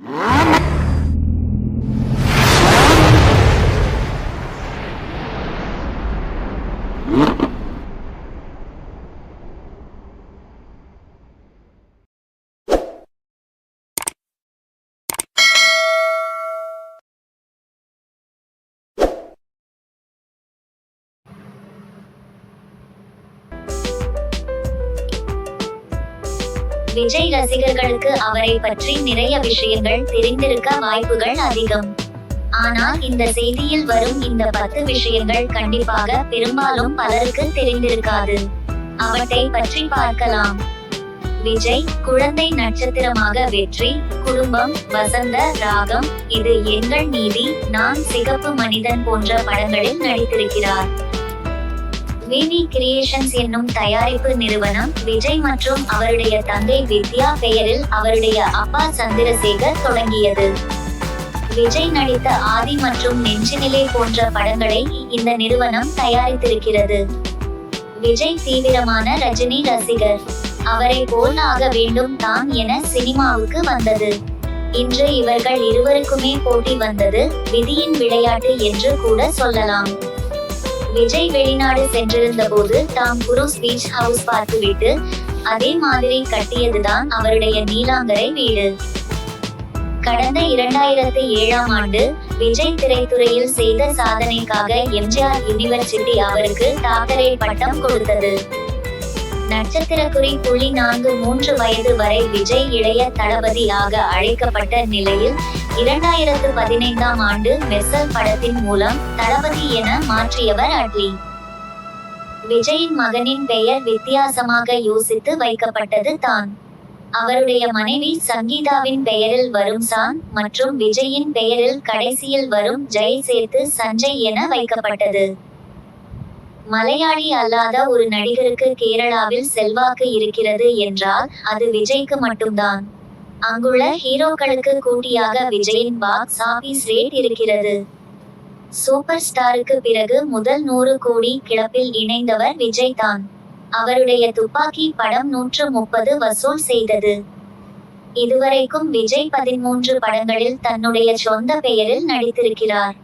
Mm-hmm. Vijay ரசிகர்களுக்கு அவரை பற்றி நிறைய விஷயங்கள் தெரிந்திருக்க வாய்ப்புகள் அதிகம். ஆனால் இந்த செய்தியில் வரும் இந்த பத்து விஷயங்கள் கண்டிப்பாக பெரும்பாலும் பலருக்கு தெரிந்திருக்காது. அவற்றை பற்றி பார்க்கலாம். விஜய் குழந்தை நட்சத்திரமாக வெற்றி குடும்பம் வசந்த ராகம் இது எங்கள் நீதி நான் சிகப்பு மனிதன் போன்ற படங்களில் நடித்திருக்கிறார். விவி கிரியேஷன்ஸ் என்னும் தயாரிப்பு நிறுவனம் விஜய் மற்றும் அவருடைய தங்கை வித்யா பெயரில் அவருடைய அப்பா சந்திரசேகர் தொடங்கியது. விஜய் நடித்த ஆதி மற்றும் நெஞ்சினிலே போன்ற படங்களை இந்த நிறுவனம் தயாரித்திருக்கிறது. விஜய் தீவிரமான ரஜினி ரசிகர். அவரை போல் ஆக வேண்டும் தான் என சினிமாவுக்கு வந்தது. இன்று இவர்கள் இருவருக்குமே போட்டி வந்தது விதியின் விளையாட்டு என்று கூட சொல்லலாம். விஜய் வெளிநாடு சென்றிருந்த போது தாம் குரூஸ் பீச் ஹவுஸ் பார்த்துவிட்டு அதே மாதிரி கட்டியதுதான் அவருடைய நீலாங்கரை வீடு. கடந்த இரண்டாயிரத்தி ஏழாம் ஆண்டு விஜய் திரைத்துறையில் செய்த சாதனைக்காக எம்ஜிஆர் யூனிவர்சிட்டி அவருக்கு டாக்டரேட் பட்டம் கொடுத்தது. நட்சத்திரக்குறி புள்ளி நான்கு மூன்று வயது வரை விஜய் இளைய தளபதியாக அழைக்கப்பட்ட நிலையில் இரண்டாயிரத்து பதினைந்தாம் ஆண்டு மெர்சல் படத்தின் மூலம் தளபதி என மாற்றியவர் அட்லி. விஜயின் மகனின் பெயர் வித்தியாசமாக யோசித்து வைக்கப்பட்டது தான். அவருடைய மனைவி சங்கீதாவின் பெயரில் வரும் சான் மற்றும் விஜயின் பெயரில் கடைசியில் வரும் ஜெய் சேர்த்து சஞ்சய் என வைக்கப்பட்டது. மலையாளி அல்லாத ஒரு நடிகருக்கு கேரளாவில் செல்வாக்கு இருக்கிறது என்றால் அது விஜய்க்கு மட்டும்தான். அங்குள்ள ஹீரோக்களுக்கு கூட்டியாக விஜயின் பாக்ஸ் ஆபீஸ் ரேட் இருக்கிறது. சூப்பர் ஸ்டாருக்கு பிறகு முதல் நூறு கோடி கிளப்பில் இணைந்தவர் விஜய் தான். அவருடைய துப்பாக்கி படம் நூற்று முப்பது வசூல் செய்தது. இதுவரைக்கும் விஜய் பதிமூன்று படங்களில் தன்னுடைய சொந்த பெயரில் நடித்திருக்கிறார்.